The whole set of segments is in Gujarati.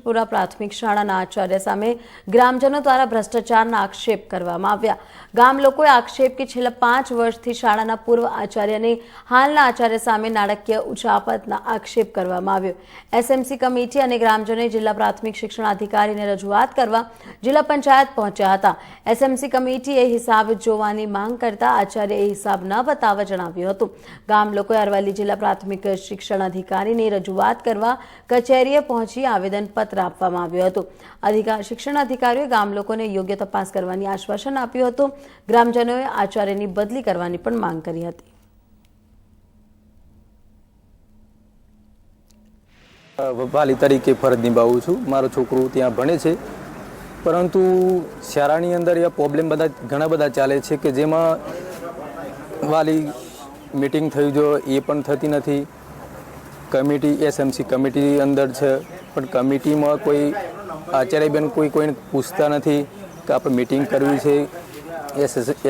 જેઠપુરા પ્રાથમિક શાળાના આચાર્ય સામે ગ્રામજનો દ્વારા ભ્રષ્ટાચારના આક્ષેપ કરવામાં આવ્યા. ગામ લોકોએ આક્ષેપ કે છેલ્લા પાંચ વર્ષથી શાળાના પૂર્વ આચાર્યને હાલના આચાર્ય સામે નાણાકીય ઉચાપતના આક્ષેપ કરવામાં આવ્યો. એસએમસી કમિટી અને ગ્રામજનોએ જિલ્લા પ્રાથમિક શિક્ષણ અધિકારીને રજૂઆત કરવા જિલ્લા પંચાયત પહોંચ્યા હતા. એસએમસી કમિટીએ હિસાબ જોવાની માંગ કરતા આચાર્યએ હિસાબ ન બતાવવા જણાવ્યું હતું. ગામ લોકોએ અરવલ્લી જિલ્લા પ્રાથમિક શિક્ષણ અધિકારીની રજૂઆત કરવા કચેરીએ પહોંચી આવેદનપત્ર આપવામાં આવ્યો હતો. અધિકાર, શિક્ષણ અધિકારીઓએ ગામ લોકોને યોગ્ય તપાસ કરવાની આશ્વાસન આપ્યું હતું. ગ્રામજનોએ આચાર્યની બદલી કરવાની પણ માંગ કરી હતી. વાલી તરીકે ફરજ નિભાવું છું. મારો છોકરો ત્યાં ભણે છે. પરંતુ શાળાની અંદર એ પ્રોબ્લેમ બધા, ઘણા બધા ચાલે છે કે જેમાં વાલી મિટિંગ થયું જો એ પણ થતી નથી. કમિટી એસએમસી કમિટી અંદર છે. પણ કમિટીમાં કોઈ આચાર્યબેન કોઈ કોઈને પૂછતા નથી કે આપણે મિટિંગ કરવી છે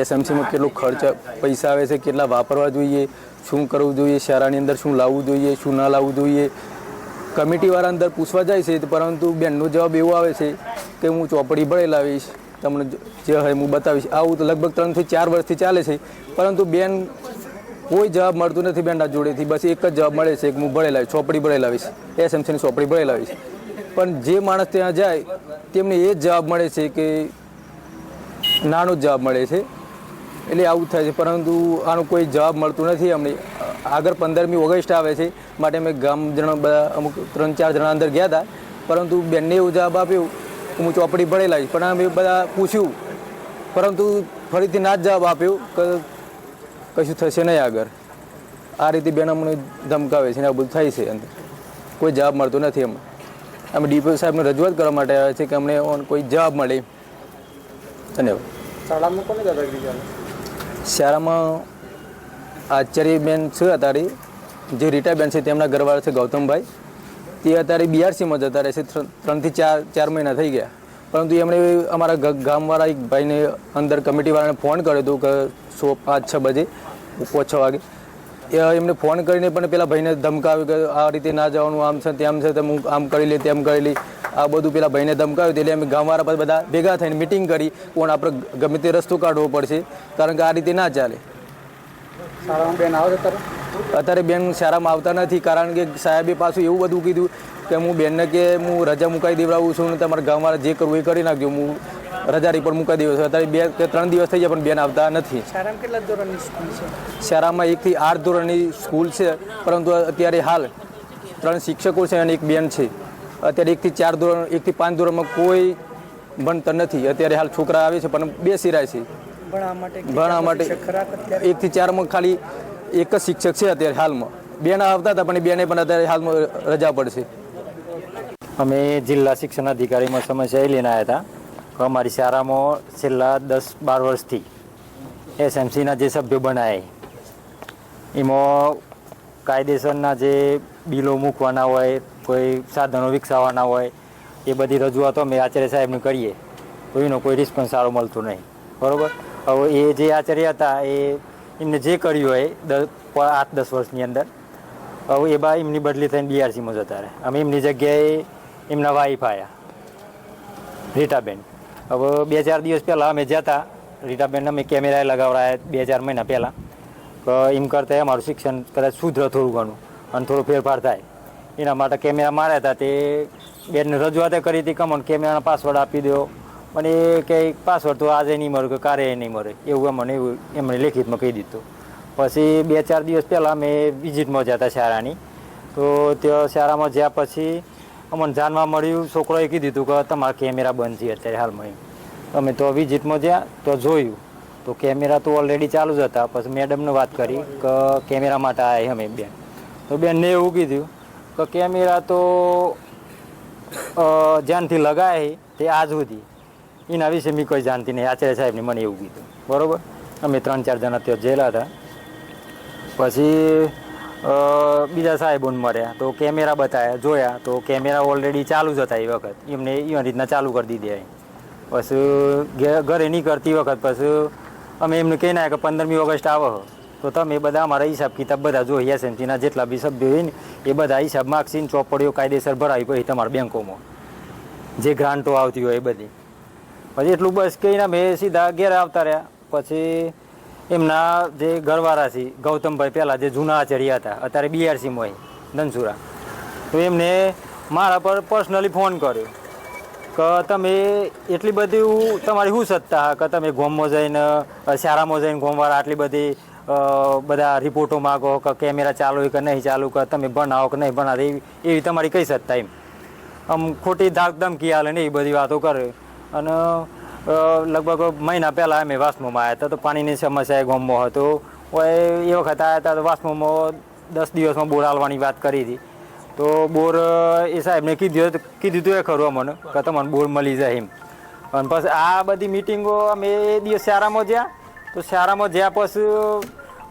એસએમસીમાં કેટલો ખર્ચ પૈસા આવે છે, કેટલા વાપરવા જોઈએ, શું કરવું જોઈએ, શાળાની અંદર શું લાવવું જોઈએ, શું ના લાવવું જોઈએ. કમિટીવાળા અંદર પૂછવા જાય છે, પરંતુ બેનનો જવાબ એવો આવે છે કે હું ચોપડી ભળે લાવીશ, તમને જે હોય હું બતાવીશ. આવું તો લગભગ ત્રણથી ચાર વર્ષથી ચાલે છે, પરંતુ બેન કોઈ જવાબ મળતું નથી બેનના જોડેથી. બસ એક જ જવાબ મળે છે કે હું લાવીશ ચોપડી ભળે આવીશ, એસએમસીની ચોપડી ભળે આવીશ. પણ જે માણસ ત્યાં જાય, તેમને એ જ જવાબ મળે છે કે નાનો જ જવાબ મળે છે. એટલે આવું થાય છે, પરંતુ આનો કોઈ જવાબ મળતું નથી. અમને આગળ પંદરમી ઓગસ્ટ આવે છે, માટે અમે ગામજનો બધા અમુક ત્રણ ચાર જણા અંદર ગયા હતા. પરંતુ બેનને એવું જવાબ આપ્યો કે હું ચોપડી ભણેલા પણ અમે બધા પૂછ્યું, પરંતુ ફરીથી ના જ જવાબ આપ્યો કે કશું થશે નહીં આગળ. આ રીતે બેન અમને ધમકાવે છે ને આ બધું થાય છે. કોઈ જવાબ મળતો નથી એમ. અમે ડીપો સાહેબને રજૂઆત કરવા માટે આવ્યા છે કે અમને કોઈ જવાબ મળે. ધન્યવાદ શાળામાં આચાર્યબેન છે અત્યારે. જે રીટાબેન છે તેમના ઘરવાળા છે ગૌતમભાઈ. તે અત્યારે બીઆરસીમાં જતા રહે છે. ત્રણથી ચાર ચાર મહિના થઈ ગયા. પરંતુ એમણે અમારા ગામવાળા એક ભાઈને અંદર કમિટીવાળાને ફોન કર્યો હતો કે સો પાંચ છ બજે છ વાગે. એ એમને ફોન કરીને પણ પેલા ભાઈને ધમકાવ્યું કે આ રીતે ના જવાનું આમ છે તેમ છે તેમ હું આમ કરી લે તેમ કરી લે. આ બધું પેલા ભાઈને ધમકાવ્યું એટલે અમે ગામવાળા પાસે બધા ભેગા થઈને મિટિંગ કરી પણ આપણે ગમે તે રસ્તો કાઢવો પડશે કારણ કે આ રીતે ના ચાલે. બેન અત્યારે? બેન શાળામાં આવતા નથી કારણ કે સાહેબે પાછું એવું બધું કીધું કે હું બેનને કે હું રજા મુકાઈ દેવડાવું છું ને તમારા ગામવાળા જે કરવું એ કરી નાખજો. હું રજા રિપોર્ટ મૂકા દિવસ છું. અત્યારે બે કે ત્રણ દિવસ થઈ ગયા પણ બેન આવતા નથી. શાળામાં કેટલા ધોરણની સ્કૂલ છે? શાળામાં એકથી આઠ ધોરણની સ્કૂલ છે પરંતુ અત્યારે હાલ ત્રણ શિક્ષકો છે અને એક બેન છે. અત્યારે એકથી ચાર ધોરણ એકથી પાંચ ધોરણમાં કોઈ ભણતર નથી. અત્યારે હાલ છોકરા આવે છે પણ બે સિરાય છે. ભણવા માટે એકથી ચારમાં ખાલી એક જ શિક્ષક છે અત્યારે હાલમાં. બેન આવતા હતા પણ બેને પણ અત્યારે હાલમાં રજા પડશે. અમે જિલ્લા શિક્ષણ અધિકારીમાં સમસ્યા એ લઈને આવ્યા હતા. અમારી શાળામાં છેલ્લા દસ બાર વર્ષથી એસએમસીના જે સભ્યો બનાય, એમાં કાયદેસરના જે બિલો મૂકવાના હોય, કોઈ સાધનો વિકસાવવાના હોય, એ બધી રજૂઆતો અમે આચાર્ય સાહેબને કરીએ. તો એનો કોઈ રિસ્પોન્સ સારો મળતો નહીં. બરાબર? હવે એ જે આચાર્ય હતા, એ એમને જે કર્યું હોય, દસ આઠ, દસ વર્ષની અંદર, હવે એ બા એમની બદલી થઈને બીઆરસીમાં જતા રહે. અમે એમની જગ્યાએ એમના વાઈફ આવ્યા રીટાબેન. હવે બે ચાર દિવસ પહેલાં અમે જતા રીટાબેન અમે કેમેરા લગાવડાયા બે ચાર મહિના પહેલાં. તો એમ કરતાં અમારું શિક્ષણ કદાચ સુધરે થોડું ઘણું અને થોડો ફેરફાર થાય. એના માટે કેમેરા માર્યા હતા તે બેનને રજૂઆતે કરી હતી કમન કેમેરાનો પાસવર્ડ આપી દો. અને એ કે પાસવર્ડ તો આજે નહીં મળે કે કારે નહીં મળે. એવું અમને એવું એમણે લેખિતમાં કહી દીધું. પછી બે ચાર દિવસ પહેલાં અમે વિઝિટમાં જતા શાળાની. તો ત્યાં શાળામાં જ્યાં પછી અમને જાણવા મળ્યું, છોકરોએ કીધું હતું કે તમારા કેમેરા બંધ છે અત્યારે હાલમાં અમે તો વિઝિટમાં જ્યાં તો જોયું. તો કેમેરા તો ઓલરેડી ચાલુ જ હતા. પછી મેડમને વાત કરી કે કેમેરા માટે આવ્યા અમે બેન. તો બેનને એવું કીધું કે કેમેરા તો જ્યાંથી લગાય તે આજ સુધી. એના વિશે મેં કોઈ જાણતી નહીં. આચાર્ય સાહેબને મને એવું કીધું. બરોબર? અમે ત્રણ ચાર જણા ત્યાં જેલા હતા. પછી બીજા સાહેબોને મળ્યા. તો કેમેરા બતાવ્યા જોયા. તો કેમેરા ઓલરેડી ચાલુ જ હતા એ વખત. એમને એ રીતના ચાલુ કરી દીધી પછી ઘરે નહીં કરતી વખત પછી અમે એમને કહી નાખ્યા કે પંદરમી ઓગસ્ટ આવો. તો તમે બધા અમારા હિસાબ કિતાબ બધા જોઈએ એસએમસીના જેટલા બી સભ્યો હોય ને, એ બધા હિસાબ માગશીને ચોપડીઓ કાયદેસર ભરાવી પછી તમારા બેંકોમાં. જે ગ્રાન્ટો આવતી હોય એ બધી. પછી એટલું બસ કહીને અમે સીધા ઘેર આવતા રહ્યા. પછી એમના જે ઘરવાળા છે ગૌતમભાઈ પહેલાં જે જૂના આચાર્ય હતા, અત્યારે બીઆરસીમાં હોય, ધનસુરા. તો એમને મારા પર પર્સનલી ફોન કર્યો કે તમે એટલી બધી તમારી શું સત્તા કે તમે ગોમમાં જઈને શારામાં જઈને ગોમવાળા આટલી બધી બધા રિપોર્ટો માગો કે કેમેરા ચાલુ કે નહીં ચાલુ, કે તમે ભણાવો કે નહીં ભણાવો, એવી તમારી કઈ સત્તા એમ? આમ ખોટી ધાક ધમકી હાલે ને એ બધી વાતો કરે. અને લગભગ મહિના પહેલાં અમે વાસમોમાં આવ્યા હતા તો પાણીની સમસ્યા ગામમાં હતો. એ વખત આવ્યા હતા તો વાસમોમાં દસ દિવસમાં બોર હાલવાની વાત કરી હતી. તો બોર એ સાહેબને કીધું કીધું હતું એ ખરું મને કે તમને બોર મળી જાય એમ. અને પછી આ બધી મિટિંગો અમે એ દિવસ શાળામાં જ્યાં, તો શાળામાં જ્યાં પછી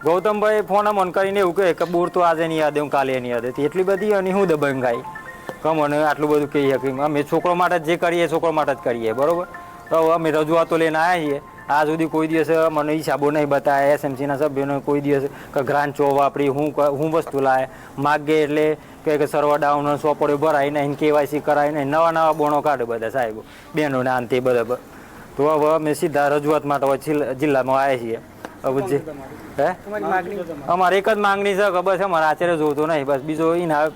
ગૌતમભાઈ ફોન અમન કરીને એવું કહે કે બોર તો આજે નહીં યાદ હું કાલે નહીં યાદ હતી એટલી બધી અને હું દબંગ ખાઈ કે મને આટલું બધું કહી શકીએ. અમે છોકરો માટે જ જે કરીએ છોકરો માટે જ કરીએ, બરોબર? તો હવે અમે રજૂઆતો લઈને આવ્યા છીએ. આ સુધી કોઈ દિવસ મને હિસાબો નહીં બતાવે એસએમસીના સભ્યોને કોઈ દિવસ કે ગ્રાન્ટ ચો વાપરી હું હું વસ્તુ લાવે માગે એટલે કે સર્વર ડાઉન સોપડે ભરાય નહીં કેવાયસી કરાય નહીં નવા નવા બોણો કાઢે બધા સાહેબો. બહેનોને આંતે બધા તો હવે અમે સીધા રજૂઆત માટે જિલ્લામાં આવ્યા છીએ. હવે જે હે? અમારે એક જ માંગણી છે કે બસ અમારે આચાર્ય જોતો નહીં. બસ બીજો એના